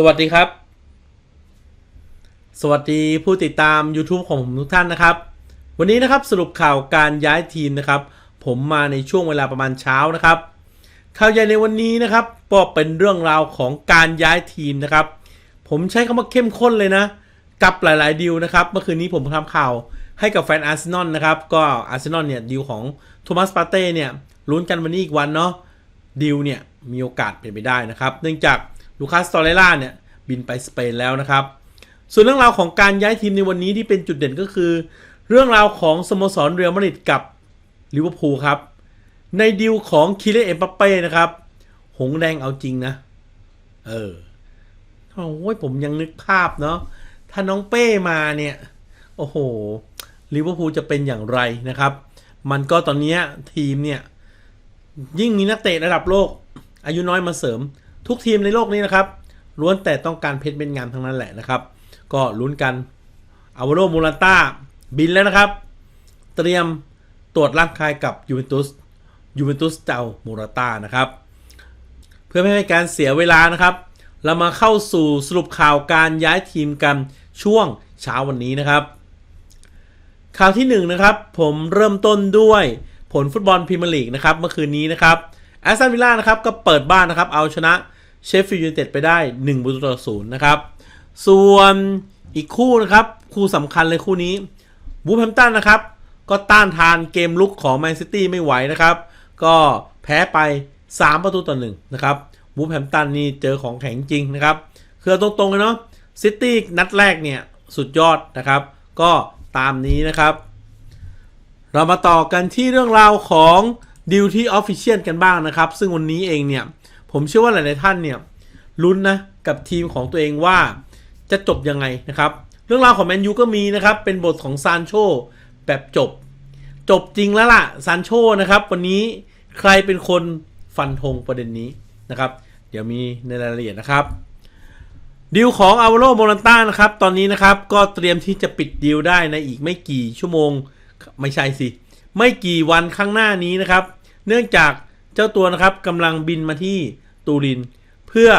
สวัสดีครับ สวัสดีผู้ติดตาม YouTube ของผมทุกท่านนะครับ วันนี้นะครับสรุปข่าวการย้ายทีมนะครับ ผมมาในช่วงเวลาประมาณเช้านะครับ ข่าวใหญ่ในวันนี้นะครับก็เป็นเรื่องราวของการย้ายทีมนะครับ ผมใช้คำว่าเข้มข้นเลยนะ กับหลายๆ ดีลนะครับ เมื่อคืนนี้ผมทำข่าวให้กับแฟนอาร์เซนอลนะครับ ก็อาร์เซนอลเนี่ยดีลของโทมัสปาเต้เนี่ยลุ้นกันวันนี้อีกวันเนาะดีลเนี่ยมีโอกาสเป็นไปได้นะครับ เนื่องจาก ลูคัสตอเรล่าเนี่ยบินไปสเปนแล้วนะครับ ส่วนเรื่องราวของการย้ายทีมในวันนี้ที่เป็นจุดเด่นก็คือ เรื่องราวของสโมสรเรอัลมาดริดกับลิเวอร์พูลครับ ในดีลของคิเลเอ็มบัปเป้นะครับ หงแดงเอาจริงนะ เออโอ้ยผมยังนึกภาพเนาะถ้าน้องเป้มาเนี่ย โอ้โหลิเวอร์พูลจะเป็นอย่างไรนะครับ มันก็ตอนนี้ทีมเนี่ย ยิ่งมีนักเตะระดับโลก อายุน้อยมาเสริม ทุกทีมในโลกนี้นะครับล้วนแต่ต้องการเพชรเป็นงามทั้งนั้นแหละนะครับ ก็ลุ้นกันอาวาโรมูลันต้าบินแล้วนะครับ เตรียมตรวจร่างกายกับยูเวนตุสยูเวนตุสเจ้ามูราต้านะครับ เพื่อไม่ให้การเสียเวลานะครับ เรามาเข้าสู่สรุปข่าวการย้ายทีมกันช่วงเช้าวันนี้นะครับ ข่าวที่1นนะครับ ผมเริ่มต้นด้วยผลฟุตบอลพรีเมียร์ลีกนะครับเมื่อคืนนี้นะครับแอสตันวิลล่านะครับก็เปิดบ้านนะครับเอาชนะ เชฟฟิลด์ยูไนเต็ดไปได้1ประตูต่อศูนย์นะครับ ส่วนอีกคู่นะครับ คู่สำคัญเลยคู่นี้บูแฮมตันนะครับ ก็ต้านทานเกมลุกของแมนซิตี้ไม่ไหวนะครับ ก็แพ้ไป 3 ประตูต่อหนึ่งนะครับบูแฮมตันนี่เจอของแข็งจริงนะครับคือตรงๆเลยเนาะซิตี้นัดแรกเนี่ยสุดยอดนะครับ ก็ตามนี้นะครับ เรามาต่อกันที่เรื่องราวของดิวที่ออฟฟิเชียลกันบ้างนะครับ ซึ่งวันนี้เองเนี่ย ผมเชื่อว่าหลายๆท่านเนี่ยลุ้นนะกับทีมของตัวเองว่าจะจบยังไงนะครับ เรื่องราวของแมนยูก็มีนะครับ เป็นบทของซานโชแบบจบ จบจริงแล้วล่ะซานโชนะครับ วันนี้ใครเป็นคนฟันธงประเด็นนี้นะครับ เดี๋ยวมีในรายละเอียดนะครับดีลของอาวโรโมลันต้านะครับ ตอนนี้นะครับก็เตรียมที่จะปิดดีลได้ในอีกไม่กี่ชั่วโมงไม่ใช่สิ ไม่กี่วันข้างหน้านี้นะครับ เนื่องจาก เจ้าตัวนะครับกำลังบินมาที่ตูริน เพื่อ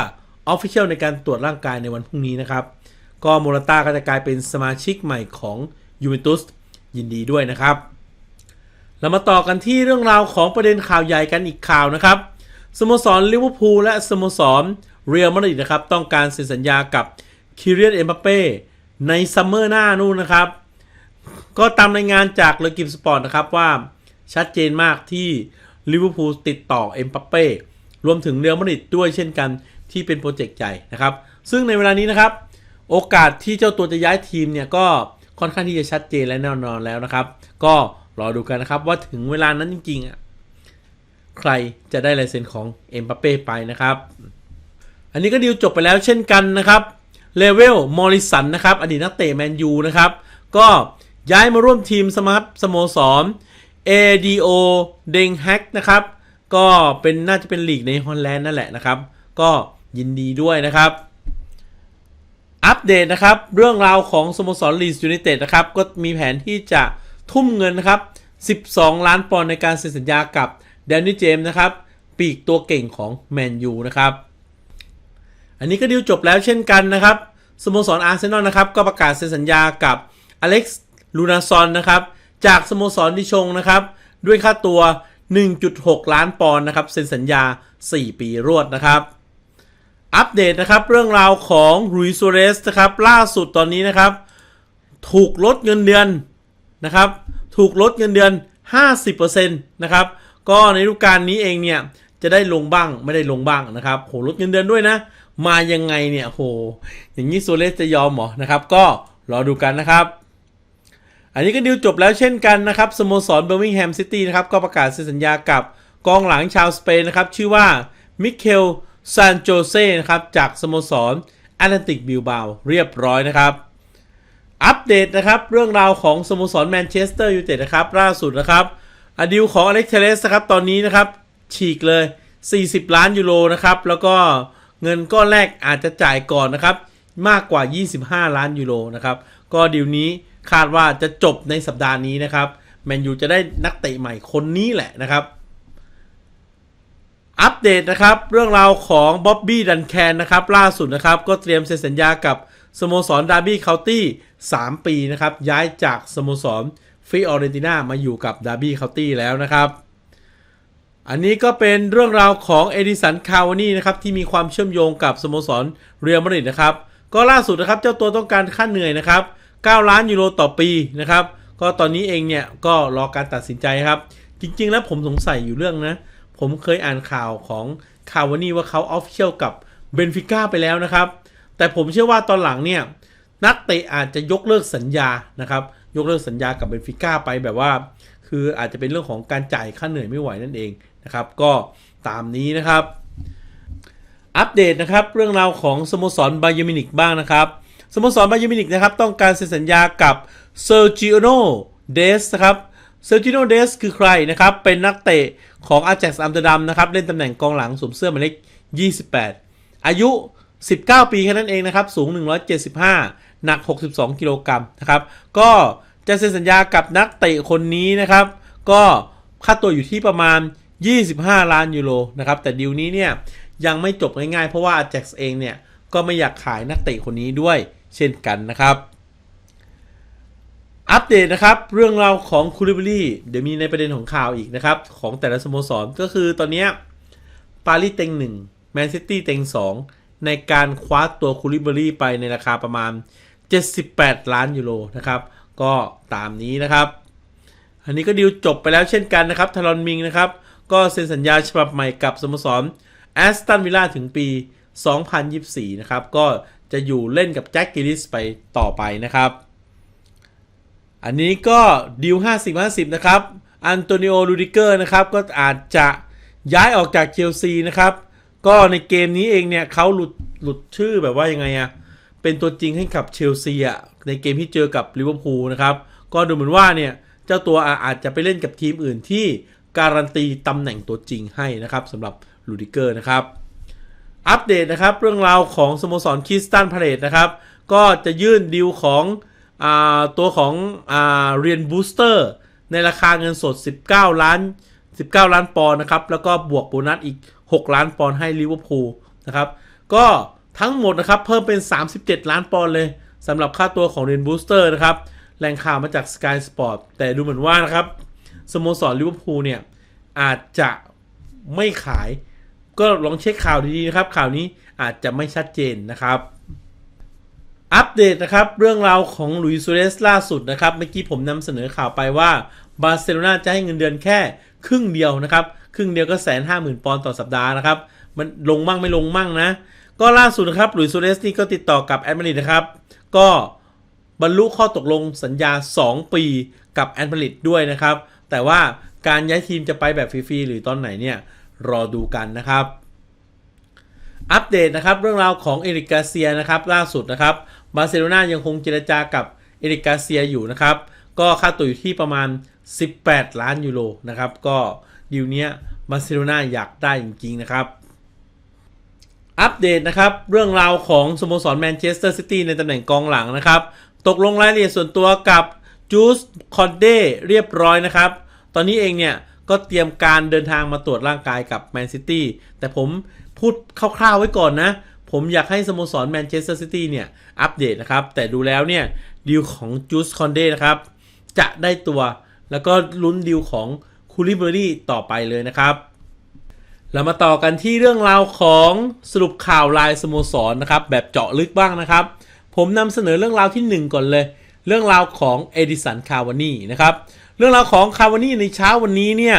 ออฟฟิเชียลในการตรวจร่างกายในวันพรุ่งนี้นะครับ ก็โมราต้าก็จะกลายเป็นสมาชิกใหม่ของยูเวนตุสยินดีด้วยนะครับ เรามาต่อกันที่เรื่องราวของประเด็นข่าวใหญ่กันอีกข่าวนะครับสโมสรลิเวอร์พูลและสโมสรเรอัลมาดริดนะครับ ต้องการเซ็นสัญญากับคิเรียนเอ็มบัปเป้ในซัมเมอร์หน้านู่นนะครับ ก็ตามรายงานจากเลกิมสปอร์ตนะครับว่าชัดเจนมากที่ ลิเวอร์พูลติดต่อเอ็มบัปเป้รวมถึงเรอัลมาดริดด้วยเช่นกันที่เป็นโปรเจกต์ใหญ่นะครับ ซึ่งในเวลานี้นะครับ โอกาสที่เจ้าตัวจะย้ายทีมเนี่ยก็ค่อนข้างที่จะชัดเจนและแน่นอนแล้วนะครับ ก็รอดูกันนะครับว่าถึงเวลานั้นจริงๆอะใครจะได้ลายเซ็นของเอ็มบัปเป้ไปนะครับ อันนี้ก็ดีลจบไปแล้วเช่นกันนะครับเลเวลมอริสันนะครับอดีตนักเตะแมนยูนะครับก็ย้ายมาร่วมทีมสมาร์ทสโมสร ADO เดงแฮกนะครับ ก็เป็นน่าจะเป็นลีกในฮอลแลนด์นั่นแหละนะครับ ก็ยินดีด้วยนะครับ อัปเดตนะครับ เรื่องราวของสโมสรลีสยูไนเต็ดนะครับ ก็มีแผนที่จะทุ่มเงินนะครับ 12 ล้านปอนด์ในการเซ็นสัญญากับแดนนี่เจมส์นะครับ ปีกตัวเก่งของแมนยูนะครับ อันนี้ก็ดีลจบแล้วเช่นกันนะครับสโมสรอาร์เซนอลนะครับ ก็ประกาศเซ็นสัญญากับอเล็กซ์ลูนาซอนนะครับ จากสโมสรดิชงนะครับ ด้วยค่าตัว 1.6 ล้านปอนด์นะครับเซ็นสัญญา 4 ปีรวดนะครับอัปเดตนะครับเรื่องราวของรุยโซเรสนะครับล่าสุดตอนนี้นะครับ ถูกลดเงินเดือนนะครับ ถูกลดเงินเดือน 50%นะครับ ก็ในฤดูกาลนี้เองเนี่ยจะได้ลงบ้างไม่ได้ลงบ้างนะครับโหลดเงินเดือนด้วยนะ มายังไงเนี่ยโหอย่างนี้โซเลสจะยอมหรอนะครับ ก็รอดูกันนะครับ อันนี้ก็ดิวจบแล้วเช่นกันนะครับสโมสรเบอร์มิงแฮมซิตี้นะครับก็ประกาศเซ็นสัญญากับกองหลังชาวสเปนนะครับชื่อว่ามิเคลซานโจเซ่นะครับจากสโมสรแอตแลนติกบิลบาวเรียบร้อยนะครับ อัปเดตนะครับเรื่องราวของสโมสรแมนเชสเตอร์ยูไนเต็ดนะครับล่าสุดนะครับอดิวของอเล็กเทเลสนะครับตอนนี้นะครับฉีกเลย 40 ล้านยูโรนะครับแล้วก็เงินก้อนแรกอาจจะจ่ายก่อนนะครับมากกว่า 25 ล้านยูโรนะครับก็ดีลนี้ คาดว่าจะจบในสัปดาห์นี้นะครับแมนยูจะได้นักเตะใหม่คนนี้แหละนะครับ อัปเดตนะครับ เรื่องราวของบ๊อบบี้ดันแคนนะครับ ล่าสุดนะครับ ก็เตรียมเซ็นสัญญากับสโมสรดาร์บี้เคานตี้3ปีนะครับ ย้ายจากสโมสรฟิออเรนติน่ามาอยู่กับดาร์บี้เคานตี้แล้วนะครับ อันนี้ก็เป็นเรื่องราวของเอดิสันคาวานี่นะครับ ที่มีความเชื่อมโยงกับสโมสรเรียลมาดริดนะครับ ก็ล่าสุดนะครับ เจ้าตัวต้องการค่าเหนื่อยนะครับ 9 ล้านยูโรต่อปีนะครับ ก็ตอนนี้เองเนี่ยก็รอการตัดสินใจครับ จริง ๆ แล้วผมสงสัยอยู่เรื่องนะ ผมเคยอ่านข่าวของคาวานี่ว่าเขาออฟเชียลกับเบนฟิก้าไปแล้วนะครับ แต่ผมเชื่อว่าตอนหลังเนี่ยนักเตะอาจจะยกเลิกสัญญานะครับ ยกเลิกสัญญากับเบนฟิก้าไปแบบว่า คืออาจจะเป็นเรื่องของการจ่ายค่าเหนื่อยไม่ไหวนั่นเองนะครับ ก็ตามนี้นะครับ อัปเดตนะครับเรื่องราวของสโมสรบาเยอร์มินิกบ้างนะครับ สโมสรบาเยอร์มินิกนะครับต้องการเซ็นสัญญากับเซอร์จิโอโนเดสครับเซอร์จิโอโนเดสคือใครนะครับ เป็นนักเตะของอา j จ x อัมสเตอร์ดัมนะครับ เล่นตำแหน่งกองหลังสวมเสื้อหมายเลข28 อายุ 19 ปีแค่นั้นเองนะครับ สูง 175 หนัก 62 กิโลกรัมนะครับ ก็จะเซ็นสัญญากับนักเตะคนนี้นะครับ ก็ค่าตัวอยู่ที่ประมาณ 25 ล้านยูโรนะครับ แต่ดีลนี้เนี่ยยังไม่จบง่ายๆ เพราะว่า Ajax เองเนี่ยก็ไม่อยากขายนักเตะคนนี้ด้วย เช่นกันนะครับ อัปเดตนะครับ เรื่องราวของคูลิบรี่เดี๋ยวมีในประเด็นของข่าวอีกนะครับ ของแต่ละสโมสรก็คือตอนนี้ปารีสเต็งหนึ่งแมนซิตี้เต็งสองในการคว้าตัวคูลิบรี่ไปในราคาประมาณ 78 ล้านยูโรนะครับ ก็ตามนี้นะครับ อันนี้ก็ดีลจบไปแล้วเช่นกันนะครับทารอนมิงนะครับ ก็เซ็นสัญญาฉบับใหม่กับสโมสรแอสตันวิลล่าถึงปี 2024 นะครับ ก็ จะอยู่เล่นกับแจ็คกิลิสไปต่อไปนะครับ อันนี้ก็ดีล50-50 นะครับอันโตนิโอลูดิเกอร์นะครับก็อาจจะย้ายออกจากเชลซีนะครับ ก็ในเกมนี้เองเนี่ยเขาหลุดหลุดชื่อแบบว่ายังไงอะเป็นตัวจริงให้กับเชลซีอะในเกมที่เจอกับลิเวอร์พูลนะครับ ก็ดูเหมือนว่าเนี่ยเจ้าตัวอาจจะไปเล่นกับทีมอื่นที่การันตีตำแหน่งตัวจริงให้นะครับสำหรับลูดิเกอร์นะครับ อัปเดตนะครับเรื่องราวของสโมสรคิสตันพาเลตนะครับก็จะยื่นดีลของอตัวของอเรียนบูสเตอร์ในราคาเงินสด 19 ล้าน 19 ล้านปอนด์นะครับ แล้วก็บวกโบนัสอีก 6 ล้านปอนด์ให้ลิเวอร์พูลนะครับ ก็ทั้งหมดนะครับเพิ่มเป็น 37 ล้านปอนด์เลยสำหรับค่าตัวของเรียนบูสเตอร์นะครับ แหล่งข่าวมาจาก Sky Sport แต่ดูเหมือนว่านะครับสโมสรลิเวอร์พูลเนี่ยอาจจะไม่ขาย ก็ลองเช็คข่าวดีๆนะครับ ข่าวนี้อาจจะไม่ชัดเจนนะครับ อัปเดตนะครับ เรื่องราวของหลุยส์ซูเรสล่าสุดนะครับ เมื่อกี้ผมนำเสนอข่าวไปว่าบาร์เซโลนาจะให้เงินเดือนแค่ครึ่งเดียวนะครับ ครึ่งเดียวก็แสนห้าหมื่นปอนด์ต่อสัปดาห์นะครับ มันลงมั่งไม่ลงมั่งนะ ก็ล่าสุดนะครับหลุยส์ซูเรสนี่ก็ติดต่อกับแอดมาริดนะครับ ก็บรรลุข้อตกลงสัญญา 2 ปีกับแอดมาริดด้วยนะครับ แต่ว่าการย้ายทีมจะไปแบบฟรีๆหรือตอนไหนเนี่ย รอดูกันนะครับ อัปเดตนะครับเรื่องราวของเอริกกาเซียนะครับล่าสุดนะครับบาร์เซโลนายังคงเจรจากับเอริกกาเซียอยู่นะครับ ก็ค่าตัวอยู่ที่ประมาณ 18 ล้านยูโรนะครับก็ดีลเนี้ยบาร์เซโลนาอยากได้จริงๆนะครับอัปเดตนะครับเรื่องราวของสโมสรแมนเชสเตอร์ซิตี้ในตำแหน่งกองหลังนะครับ ตกลงรายละเอียดส่วนตัวกับจูสคอนเดเรียบร้อยนะครับ ตอนนี้เองเนี่ย ก็เตรียมการเดินทางมาตรวจร่างกายกับแมนซิตี้แต่ผมพูดคร่าวๆไว้ก่อนนะ ผมอยากให้สโมสรแมนเชสเตอร์ซิตี้เนี่ย อัปเดตนะครับ แต่ดูแล้วเนี่ยดีลของจูสคอนเดนะครับ จะได้ตัวแล้วก็ลุ้นดีลของคูลิเบอรี่ต่อไปเลยนะครับ เรามาต่อกันที่เรื่องราวของสรุปข่าวลายสโมสรนะครับ แบบเจาะลึกบ้างนะครับ ผมนำเสนอเรื่องราวที่ 1 ก่อนเลย เรื่องราวของเอดิสันคาวานี่นะครับ เรื่องราวของคาวานี่ในเช้าวันนี้เนี่ย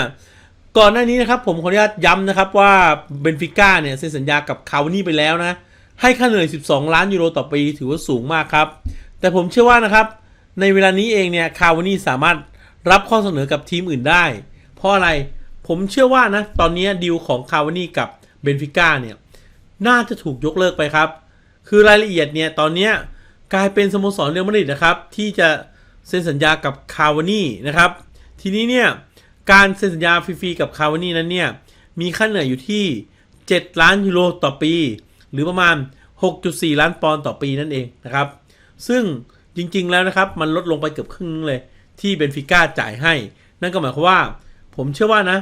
ก่อนหน้านี้นะครับผมขออนุญาตย้ำนะครับว่าเบนฟิก้าเนี่ยเซ็นสัญญากับคาวานี่ไปแล้วนะให้ค่าเหนื่อย 12 ล้านยูโรต่อปีถือว่าสูงมากครับ แต่ผมเชื่อว่านะครับ ในเวลานี้เองเนี่ยคาวานี่สามารถรับข้อเสนอกับทีมอื่นได้ เพราะอะไรผมเชื่อว่านะตอนนี้ดีลของคาวานี่กับเบนฟิก้าเนี่ยน่าจะถูกยกเลิกไปครับ คือรายละเอียดเนี่ยตอนนี้กลายเป็นสโมสรเรอัลมาดริดนะครับ ที่จะ เซ็นสัญญากับคาวานี่นะครับ ทีนี้เนี่ยการเซ็นสัญญาฟรีๆกับคาวานี่นั้นเนี่ยมีค่าเหนื่อยอยู่ที่ 7 ล้านยูโรต่อปี หรือประมาณ 6.4 ล้านปอนด์ต่อปีนั่นเองนะครับ ซึ่งจริงๆแล้วนะครับ มันลดลงไปเกือบครึ่งนึงเลย ที่เบนฟิก้าจ่ายให้ นั่นก็หมายความว่า ผมเชื่อว่านะ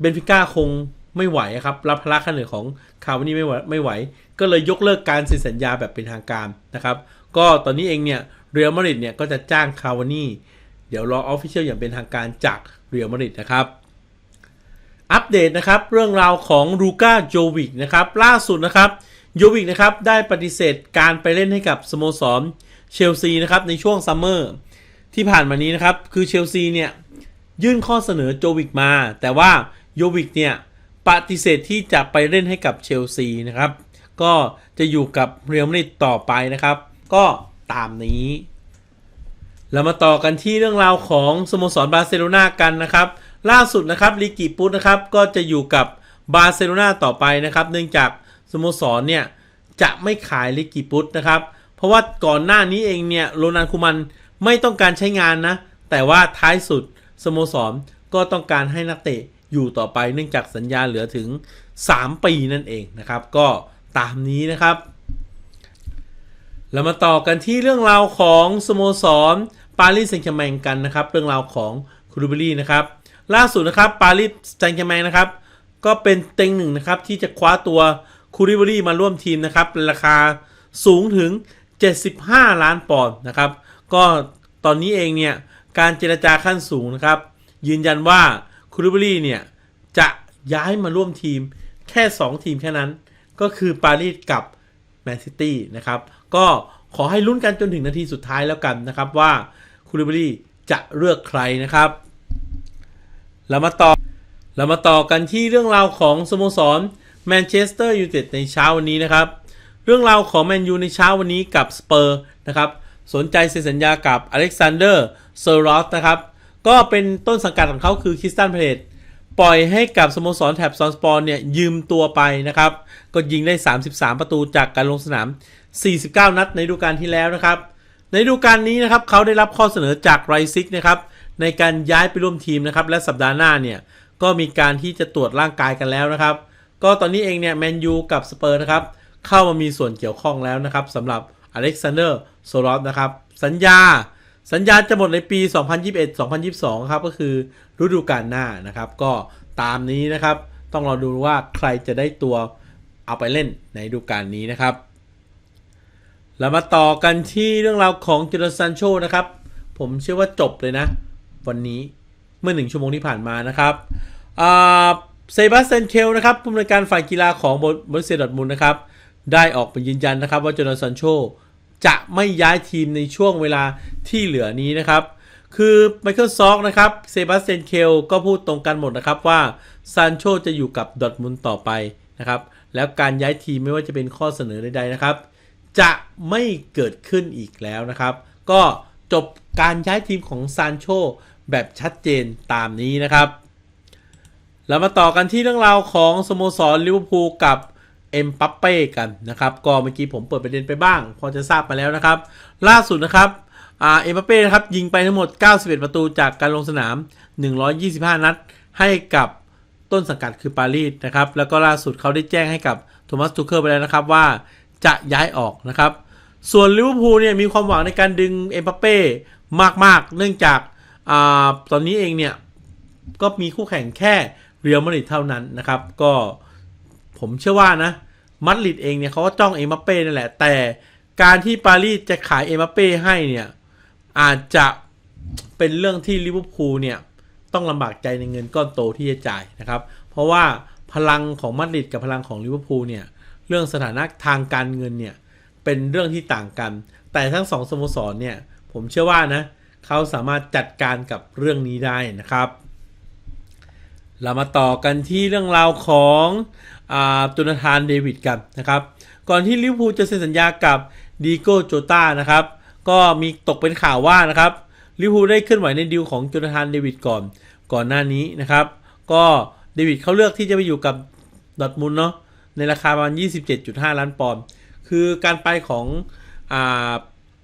เบนฟิก้าคงไม่ไหวครับ รับภาระค่าเหนื่อยของคาวานี่ไม่ไหวไม่ไหว ก็เลยยกเลิกการเซ็นสัญญาแบบเป็นทางการนะครับ ก็ตอนนี้เองเนี่ย เรียลมาดริดเนี่ยก็จะจ้างคาวานี่เดี๋ยวรอออฟฟิเชียลอย่างเป็นทางการจากเรียลมาดริดนะครับอัปเดตนะครับเรื่องราวของลูก้าโจวิกนะครับล่าสุดนะครับโจวิกนะครับได้ปฏิเสธการไปเล่นให้กับสโมสรเชลซีนะครับในช่วงซัมเมอร์ที่ผ่านมานี้นะครับคือเชลซีเนี่ยยื่นข้อเสนอโจวิกมา แต่ว่าโจวิกเนี่ยปฏิเสธที่จะไปเล่นให้กับเชลซีนะครับก็จะอยู่กับเรียลมาดริดต่อไปนะครับ ก็ ตามนี้ เรามาต่อกันที่เรื่องราวของสโมสรบาร์เซโลนากันนะครับ ล่าสุดนะครับลิกิปุตนะครับก็จะอยู่กับบาร์เซโลนาต่อไปนะครับ เนื่องจากสโมสรเนี่ยจะไม่ขายลิกิปุตนะครับ เพราะว่าก่อนหน้านี้เองเนี่ยโรนัลคูมันไม่ต้องการใช้งานนะ แต่ว่าท้ายสุดสโมสรก็ต้องการให้นักเตะอยู่ต่อไปเนื่องจากสัญญาเหลือถึง 3 ปีนั่นเองนะครับ ก็ตามนี้นะครับ เรามาต่อกันที่เรื่องราวของสโมสรปารีสแซงต์แชร์แมงกันนะครับ เรื่องราวของคูรูเบอรี่นะครับ ล่าสุดนะครับปารีสแซงต์แชร์แมงนะครับก็เป็นเต็งหนึ่งนะครับที่จะคว้าตัวคูรูเบอรี่มาร่วมทีมนะครับราคาสูงถึง 75 ล้านปอนด์นะครับ ก็ตอนนี้เองเนี่ยการเจรจาขั้นสูงนะครับ ยืนยันว่าคูรูเบอรี่เนี่ยจะย้ายมาร่วมทีมแค่ 2 ทีมแค่นั้น ก็คือปารีสกับแมนซิตี้นะครับ ก็ขอให้ลุ้นกันจนถึงนาทีสุดท้ายแล้วกันนะครับว่าคูลิบรีจะเลือกใครนะครับเรามาต่อเรามาต่อกันที่เรื่องราวของสโมสรแมนเชสเตอร์ยูไนเต็ดในเช้าวันนี้นะครับ เรื่องราวของแมนยูในเช้าวันนี้กับสเปอร์นะครับ สนใจเซ็นสัญญากับอเล็กซานเดอร์เซอร์รอสนะครับ ก็เป็นต้นสังกัดของเขาคือคริสตันเพลต ปล่อยให้กับสโมสรแถบซอนสปอร์เนี่ยยืมตัวไปนะครับ ก็ยิงได้ 33 ประตูจากการลงสนาม 49 นัดในฤดูกาลที่แล้วนะครับ ในฤดูกาลนี้นะครับเขาได้รับข้อเสนอจากไรซิกนะครับในการย้ายไปร่วมทีมนะครับและสัปดาห์หน้าเนี่ยก็มีการที่จะตรวจร่างกายกันแล้วนะครับ ก็ตอนนี้เองเนี่ยแมนยูกับสเปอร์นะครับเข้ามามีส่วนเกี่ยวข้องแล้วนะครับสำหรับอเล็กซานเดอร์โซลอสนะครับสัญญา สัญญาจะหมดในปี 2021-2022 ครับ ก็คือฤดูกาลหน้านะครับ ก็ตามนี้นะครับ ต้องรอดูว่าใครจะได้ตัวเอาไปเล่นในฤดูกาลนี้นะครับ เรามาต่อกันที่เรื่องราวของจอร์ซันโชนะครับ ผมเชื่อว่าจบเลยนะ วันนี้เมื่อหนึ่งชั่วโมงที่ผ่านมานะครับเซบาสเซนเคลนะครับผู้อำนวยการฝ่ายกีฬาของบริษัทดอทมุนนะครับ ได้ออกมายืนยันนะครับว่าจอร์ซันโช จะไม่ย้ายทีมในช่วงเวลาที่เหลือนี้นะครับ คือไมเคิลซอกนะครับเซบาสเตียนเคลก็พูดตรงกันหมดนะครับว่าซานโชจะอยู่กับดอทมุนต่อไปนะครับ แล้วการย้ายทีมไม่ว่าจะเป็นข้อเสนอใดๆนะครับ จะไม่เกิดขึ้นอีกแล้วนะครับ ก็จบการย้ายทีมของซานโชแบบชัดเจนตามนี้นะครับเรามาต่อกันที่เรื่องราวของสโมสรลิเวอร์พูลกับ เอ็มปัปเป้กันนะครับ ก็เมื่อกี้ผมเปิดประเด็นไปบ้าง พอจะทราบมาแล้วนะครับ ล่าสุดนะครับเอ็มปัปเป้นะครับยิงไปทั้งหมด 91 ประตูจากการลงสนาม 125 นัด ให้กับต้นสังกัดคือปารีสนะครับ แล้วก็ล่าสุดเขาได้แจ้งให้กับโทมัสทูเคิลไปแล้วนะครับว่าจะย้ายออกนะครับ ส่วนลิเวอร์พูลเนี่ยมีความหวังในการดึงเอ็มปัปเป้มากๆ เนื่องจากอาตอนนี้เองเนี่ยก็มีคู่แข่งแค่เรียลมาดริดเท่านั้นนะครับ ก็ ผมเชื่อว่านะมัดริดเองเนี่ยเขาก็จ้องเอ็มบัปเป้นั่นแหละ แต่การที่ปารีสจะขายเอ็มบัปเป้ให้เนี่ย อาจจะเป็นเรื่องที่ลิเวอร์พูลเนี่ยต้องลำบากใจในเงินก้อนโตที่จะจ่ายนะครับ เพราะว่าพลังของมัดริดกับพลังของลิเวอร์พูลเนี่ยเรื่องสถานะทางการเงินเนี่ยเป็นเรื่องที่ต่างกัน แต่ทั้งสองสโมสรเนี่ยผมเชื่อว่านะเขาสามารถจัดการกับเรื่องนี้ได้นะครับ เรามาต่อกันที่เรื่องราวของ จุนทานเดวิดกันนะครับ ก่อนที่ลิเวอร์พูลจะเซ็นสัญญากับดีโก้โจตานะครับ ก็มีตกเป็นข่าวว่านะครับลิเวอร์พูลได้เคลื่อนไหวในดีลของจุนทานเดวิดก่อนก่อนหน้านี้นะครับ ก็เดวิดเขาเลือกที่จะไปอยู่กับดอทมุนเนาะในราคาประมาณ 27.5 ล้านปอนด์คือการไปของ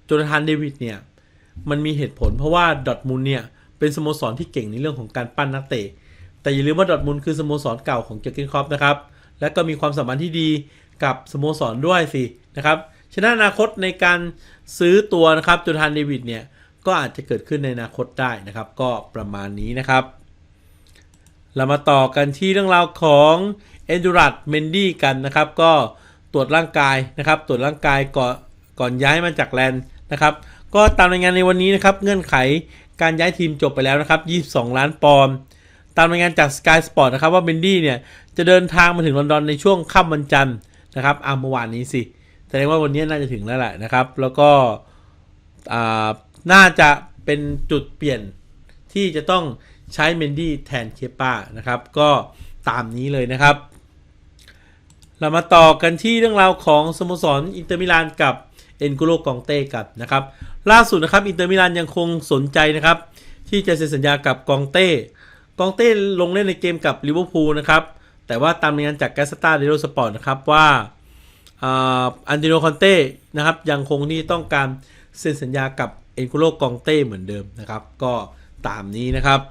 โจนาธานเดวิดเนี่ยมันมีเหตุผลเพราะว่าดอทมุนเนี่ยเป็นสโมสรที่เก่งในเรื่องของการปั้นนักเตะแต่อย่าลืมว่าดอทมุนคือสโมสรเก่าของเจอร์เกนครอปนะครับ และก็มีความสัมพันธ์ที่ดีกับสโมสรด้วยสินะครับฉะนั้นอนาคตในการซื้อตัวนะครับจนาธานเดวิดเนี่ยก็อาจจะเกิดขึ้นในอนาคตได้นะครับ ก็ประมาณนี้นะครับ เรามาต่อกันที่เรื่องราวของเอนดูรัตเมนดี้กันนะครับ ก็ตรวจร่างกายนะครับ ตรวจร่างกายก่อนก่อนย้ายมาจากแลนด์นะครับก็ตามรายงานในวันนี้นะครับ เงื่อนไขการย้ายทีมจบไปแล้วนะครับ 22 ล้านปอนด์ ตามรายงานจาก Sky Sport นะครับว่าเบนดี้เนี่ยจะเดินทางมาถึงลอนดอนในช่วงค่ำวันจันทร์นะครับอ่าเมื่อวานนี้สิแสดงว่าวันนี้น่าจะถึงแล้วแหละนะครับ แล้วก็อ่าน่าจะเป็นจุดเปลี่ยนที่จะต้องใช้เมนดี้แทนเคป้านะครับ ก็ตามนี้เลยนะครับ เรามาต่อกันที่เรื่องราวของสโมสรอินเตอร์มิลานกับเอ็นกุโลกองเต้กันนะครับ ล่าสุดนะครับอินเตอร์มิลานยังคงสนใจนะครับ ที่จะเซ็นสัญญากับกองเต้ กองเต้ลงเล่นในเกมกับลิเวอร์พูลนะครับ แต่ว่าตามรายงานจากแกสตาเดโรสปอร์ตนะครับว่าอันติโนคอนเต้นะครับยังคงที่ต้องการเซ็นสัญญากับเอ็นกุโลกองเต้เหมือนเดิมนะครับ ก็ตามนี้นะครับ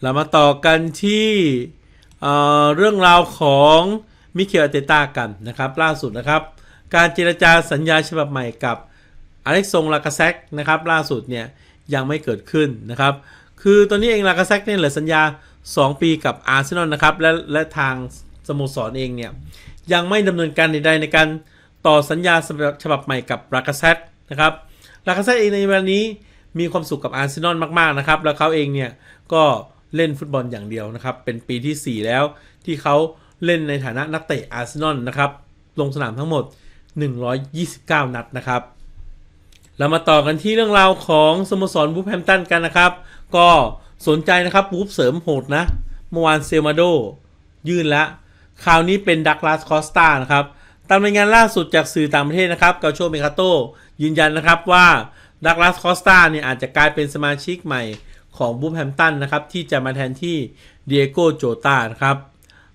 เรามาต่อกันที่เเรื่องราวของมิเคลอเตต้ากันนะครับ ล่าสุดนะครับ การเจรจาสัญญาฉบับใหม่กับอเล็กซงลากาเซกนะครับ ล่าสุดเนี่ยยังไม่เกิดขึ้นนะครับ คือตอนนี้เองลากาเซกเนี่ยเหลือสัญญา 2 ปีกับอาร์เซนอลนะครับ และและทางสโมสรเองเนี่ย ยังไม่ดำเนินการใดๆในการต่อสัญญาฉบับใหม่กับลากาเซกนะครับลากาเซกเองในวันนี้มีความสุขกับอาร์เซนอลมากๆนะครับ แล้วเขาเองเนี่ยก็เล่นฟุตบอลอย่างเดียวนะครับ เป็นปีที่ 4 แล้วที่เขาเล่นในฐานะนักเตะอาร์เซนอลนะครับ ลงสนามทั้งหมด 129 นัดนะครับ เรามาต่อกันที่เรื่องราวของสโมสรวูฟแฮมตันกันนะครับ ก็สนใจนะครับวูฟเสริมโหดนะ เมื่อวานเซลมาโดยื่นแล้วคราวนี้เป็นดักลาสคอสตานะครับตามรายงานล่าสุดจากสื่อต่างประเทศนะครับเกาโชเมคาโตยืนยันนะครับว่าดักลาสคอสตาเนี่ยอาจจะกลายเป็นสมาชิกใหม่ของบูฟแฮมตันนะครับที่จะมาแทนที่เดียโกโจตานะครับ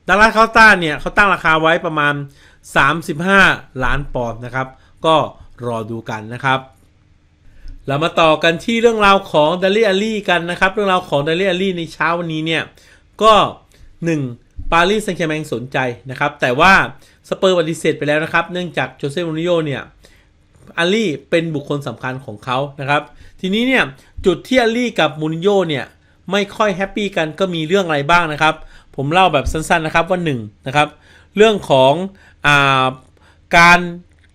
ดักลาสคอสตาเนี่ยเขาตั้งราคาไว้ประมาณ 35 ล้านปอนด์นะครับ ก็รอดูกันนะครับ เรามาต่อกันที่เรื่องราวของเดาริอาลี่กันนะครับ เรื่องราวของเดาริอาลี่ในเช้าวันนี้เนี่ย ก็ 1. ปารีสแซงต์แชร์แมงสนใจนะครับ แต่ว่าสเปอร์ปฏิเสธไปแล้วนะครับ เนื่องจากโจเซ่มูริโญเนี่ยอาลี่เป็นบุคคลสำคัญของเขานะครับ ทีนี้เนี่ยจุดที่อาลี่กับมูริโญเนี่ยไม่ค่อยแฮปปี้กันก็มีเรื่องอะไรบ้างนะครับ ผมเล่าแบบสั้นๆนะครับว่า1นนะครับ เรื่องของอาการ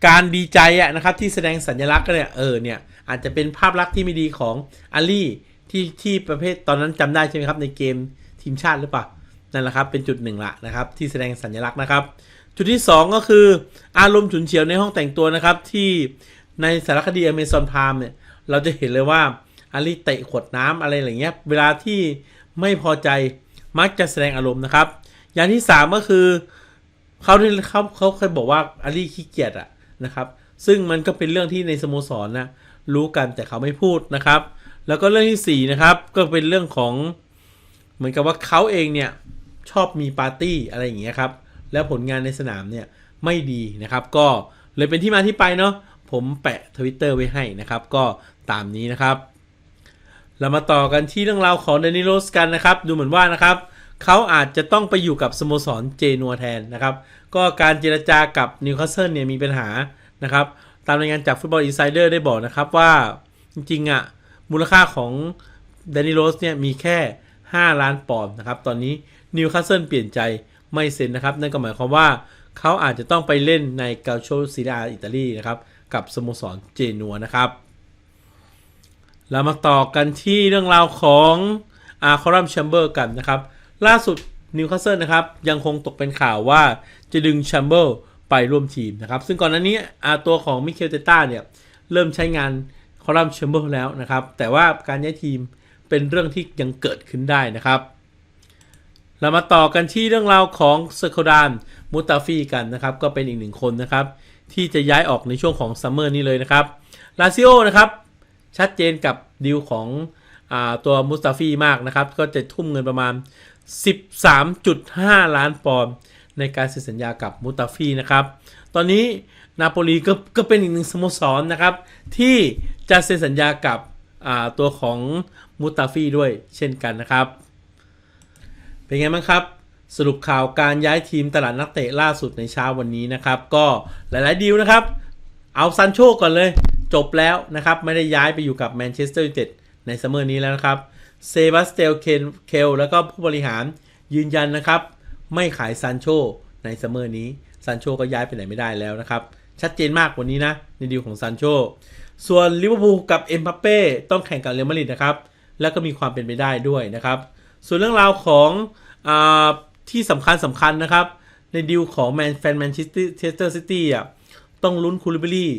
การดีใจะนะครับที่แสดงสัญลักษณ์เนี่ยเออเนี่ย อาจจะเป็นภาพลักษณ์ที่ไม่ดีของอาลี่ที่ที่ประเภทตอนนั้นจำได้ใช่ไหมครับ ในเกมทีมชาติหรือเปล่านั่นแหละครับเป็นจุดหนึ่งละนะครับ ที่แสดงสัญลักษณ์นะครับ จุดที่ 2 ก็คืออารมณ์ฉุนเฉียวในห้องแต่งตัวนะครับ ที่ในสารคดีอเมซอนพามเนี่ยเราจะเห็นเลยว่าอาลีเตะขวดน้ำอะไรอย่างเงี้ยเวลาที่ไม่พอใจมักจะแสดงอารมณ์นะครับ อย่างที่ 3 ก็คือเขาที่เขาเขาเคยบอกว่าอาลีขี้เกียจอะนะครับ ซึ่งมันก็เป็นเรื่องที่ในสโมสรนะ รู้กันแต่เขาไม่พูดนะครับ แล้วก็เรื่องที่4นะครับก็เป็นเรื่องของเหมือนกับว่าเขาเองเนี่ยชอบมีปาร์ตี้อะไรอย่างเงี้ยครับ แล้วผลงานในสนามเนี่ยไม่ดีนะครับ ก็เลยเป็นที่มาที่ไปเนาะผมแปะทวิตเตอร์ไว้ให้นะครับ ก็ตามนี้นะครับ เรามาต่อกันที่เรื่องราวของเดนิโลสกันนะครับ ดูเหมือนว่านะครับเขาอาจจะต้องไปอยู่กับสโมสรเจนัวแทนนะครับ ก็การเจรจากับนิวคาสเซิลเนี่ยมีปัญหานะครับ ตามรายงานจากฟุตบอลอินไซเดอร์ได้บอกนะครับว่าจริงๆอะ่ะมูลค่าของเดนิโลสเนี่ยมีแค่ 5 ล้านปอนด์นะครับ ตอนนี้นิวคาสเซิลเปลี่ยนใจไม่เซ็นนะครับ นั่นก็หมายความว่าเขาอาจจะต้องไปเล่นในกาโชซีดาอิตาลีนะครับ กับสโมสรเจนัวนะครับ เรามาต่อกันที่เรื่องราวของอาคอรัมแชมเบอร์กันนะครับ ล่าสุดนิวคาสเซิลนะครับ ยังคงตกเป็นข่าวว่าจะดึงแชมเบอร์ ไปร่วมทีมนะครับ ซึ่งก่อนหน้านี้อาตัวของมิเคลเตต้าเนี่ยเริ่มใช้งานคอรัมแชมเบอร์แล้วนะครับ แต่ว่าการย้ายทีมเป็นเรื่องที่ยังเกิดขึ้นได้นะครับ เรามาต่อกันที่เรื่องราวของเซอร์โคดานมูตาฟีกันนะครับ ก็เป็นอีกหนึ่งคนนะครับ ที่จะย้ายออกในช่วงของซัมเมอร์นี้เลยนะครับลาซิโอนะครับ ชัดเจนกับดีลของอตัวมุสตาฟีมากนะครับ ก็จะทุ่มเงินประมาณ 13.5 ล้านปอนด์ ในการเซ็นสัญญากับมุตาฟีนะครับ ตอนนี้นาโปลีก็ก็เป็นอีกหนึ่งสโมสรนะครับ ที่จะเซ็นสัญญากับตัวของมุตาฟีด้วยเช่นกันนะครับ เป็นไงบ้างครับสรุปข่าวการย้ายทีมตลาดนักเตะล่าสุดในเช้าวันนี้นะครับ ก็หลาย ๆ ดีลนะครับ เอาซันโชก่อนเลย จบแล้วนะครับ ไม่ได้ย้ายไปอยู่กับแมนเชสเตอร์ยูไนเต็ดในซัมเมอร์นี้แล้วนะครับ เซบาสเตลเคนเคลแล้วก็ผู้บริหารยืนยันนะครับ ไม่ขายซานโชในซัมเมอร์นี้ซานโชก็ย้ายไปไหนไม่ได้แล้วนะครับ ชัดเจนมากกว่านี้นะ ในดีลของซานโชส่วนลิเวอร์พูลกับเอ็มบัปเป้ต้องแข่งกับเรอัลมาดริดนะครับ แล้วก็มีความเป็นไปได้ด้วยนะครับ ส่วนเรื่องราวของอที่สำคัญสำคัญนะครับ ในดีลของแมนแฟนแมนเชสเตอร์ซิตี้อะต้องลุ้นคูลิเบรี่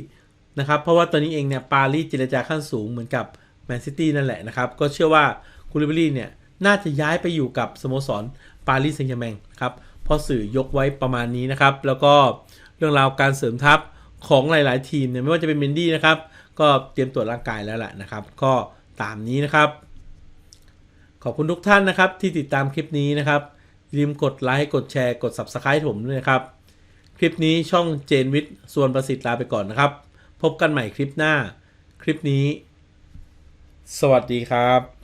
นะครับ เพราะว่าตอนนี้เองเนี่ยปารีสเจรจาขั้นสูงเหมือนกับแมนซิตี้นั่นแหละนะครับ ก็เชื่อว่าคูลิเบรี่เนี่ยน่าจะย้ายไปอยู่กับสโมสร ปารีสแซงต์แชร์แมงครับเพราะสื่อยกไว้ประมาณนี้นะครับ แล้วก็เรื่องราวการเสริมทัพของหลาย ๆ ทีมเนี่ยไม่ว่าจะเป็นเมนดี้นะครับ ก็เตรียมตรวจร่างกายแล้วแหละนะครับ ก็ตามนี้นะครับ ขอบคุณทุกท่านนะครับ ที่ติดตามคลิปนี้นะครับอย่าลืมกดไลค์กดแชร์กด Subscribe ให้ผมด้วยนะครับ คลิปนี้ช่องเจนวิทย์ส่วนประสิทธิ์ลาไปก่อนนะครับ พบกันใหม่คลิปหน้า คลิปนี้ สวัสดีครับ